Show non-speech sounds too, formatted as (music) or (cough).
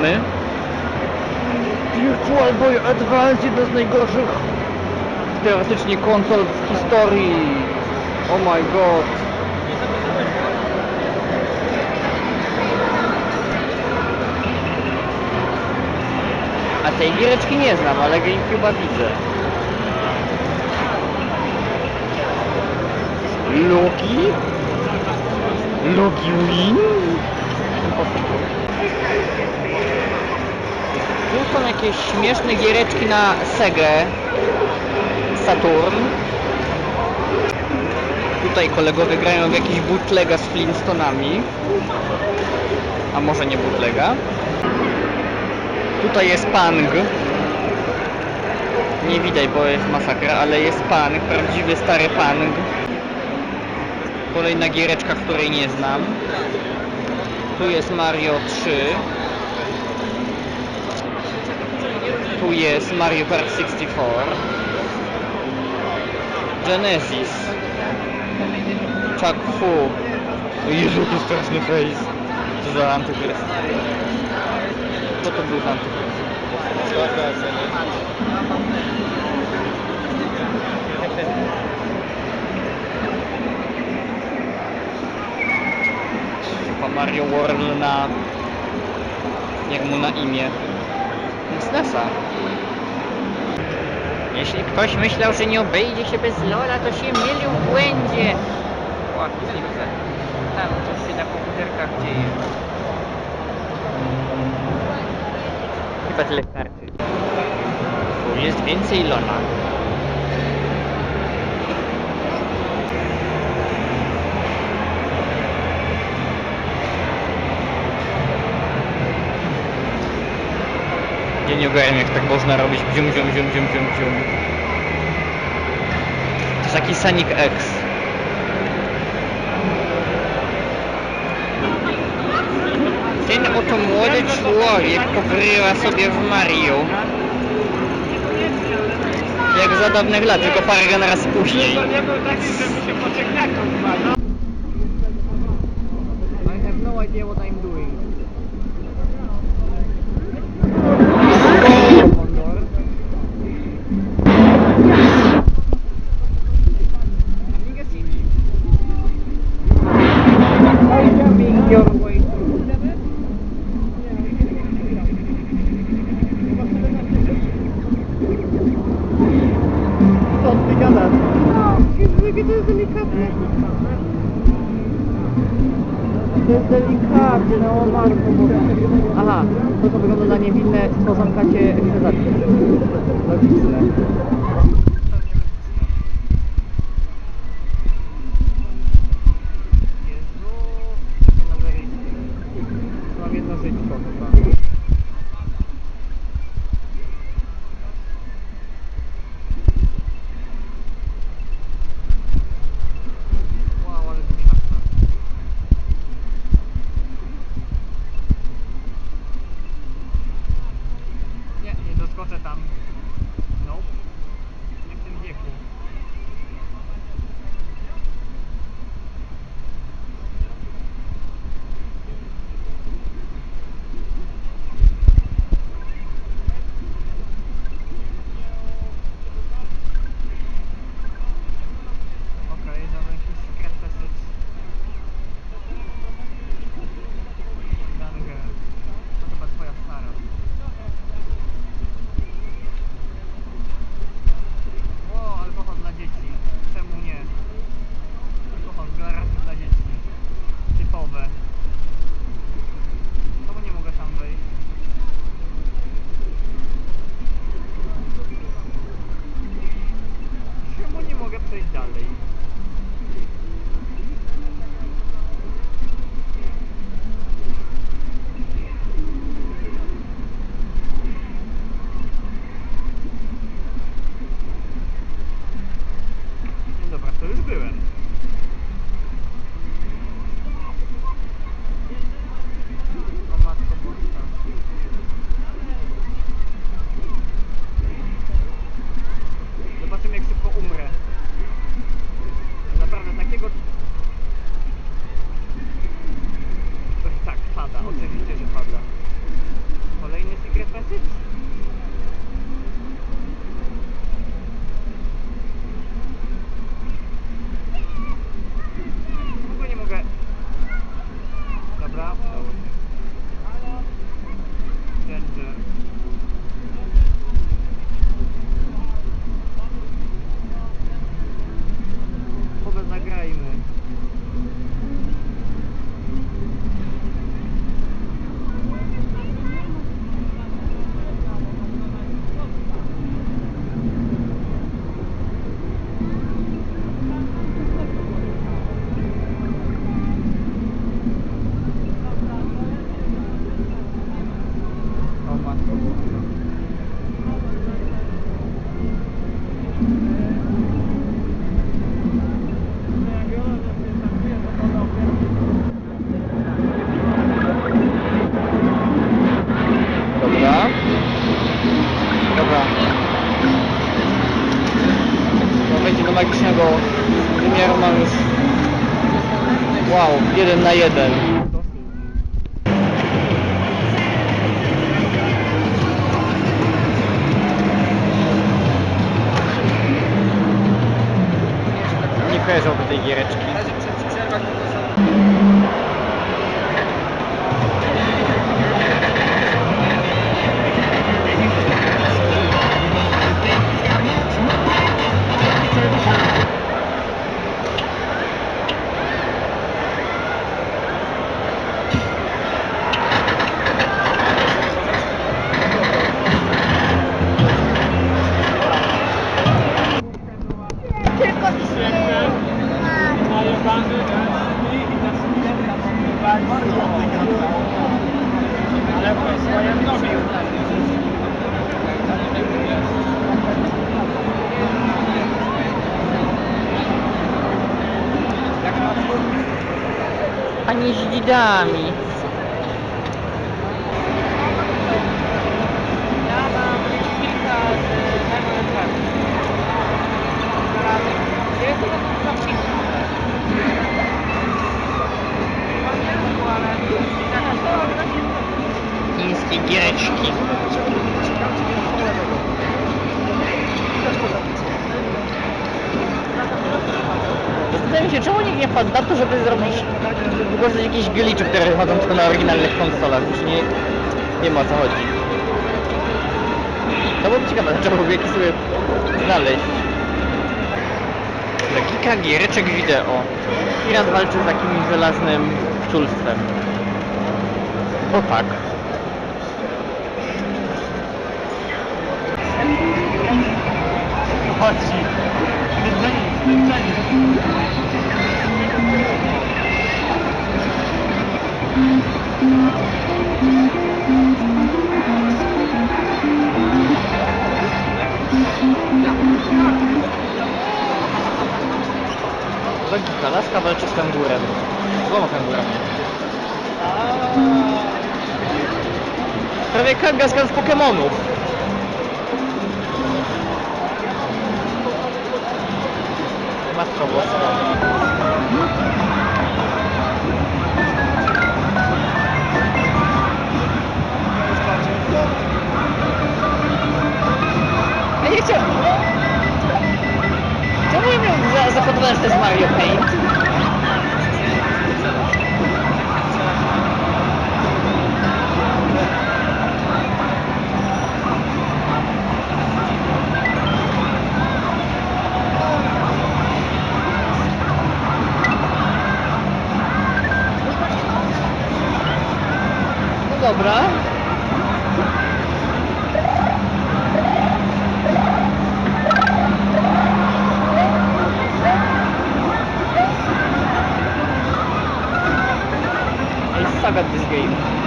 Famikomy. Virtual Boy Advance, jedna z najgorszych teoretycznie konsol w historii. Oh my god. A tej giereczki nie znam, ale GameCube'a widzę. Loki? Loki Win? Tu są jakieś śmieszne giereczki na Segę Saturn. Tutaj kolegowie grają w jakiś bootlega z Flintstonami. A może nie bootlega? Tutaj jest Pang. Nie widać, bo jest masakra, ale jest Pang, prawdziwy stary Pang. Kolejna giereczka, której nie znam. Tu jest Mario 3. Tu jest Mario Kart 64. Genesis. Chuck Fu. Jezu, jaki straszny face. Co za antychryst. Co to był za? Chyba Mario World na... Jak mu na imię? Na SNESa. Jeśli ktoś myślał, że nie obejdzie się bez Lola, to się mylił w błędzie. Widzę. Tam coś się na komputerkach dzieje. Chyba tyle starczy. Tu jest więcej Lola. Ja nie ogarniam jak tak można robić bzium bzium bzium bzium bzium bzium. To jest taki Sonic X. Ten oto młody człowiek pogrywa sobie w Mario. Jak za dawnych lat, tylko parę generacji później. I have no idea what I'm doing. Jakie to jest delikatne. To jest delikatne, no boska. Aha, to to wygląda na niewinne pozamkacie realizację. Logiczne. Magicznego wymiaru mam już... Wow, jeden na jeden. Nie kojarzałby tej giereczki. Dami. Się, czemu nikt nie wpadł na to, żeby zrobić wykorzystać jakieś glitchy, które chodzą tylko na oryginalnych konsolach. Już nie, wiem o co chodzi. To byłoby ciekawe, (laughs) trzeba byłoby jakieś sobie znaleźć. Logika giereczek wideo. Pirat walczy z jakimś żelaznym czulstwem. O tak. Kangurem. Dwoma kangurami. Prawie Kangaskhan z Pokemonów. Matko. Ja nie chciałem... Czemu ja miałem za, zakodowane, że to jest Mario Paint? about this game.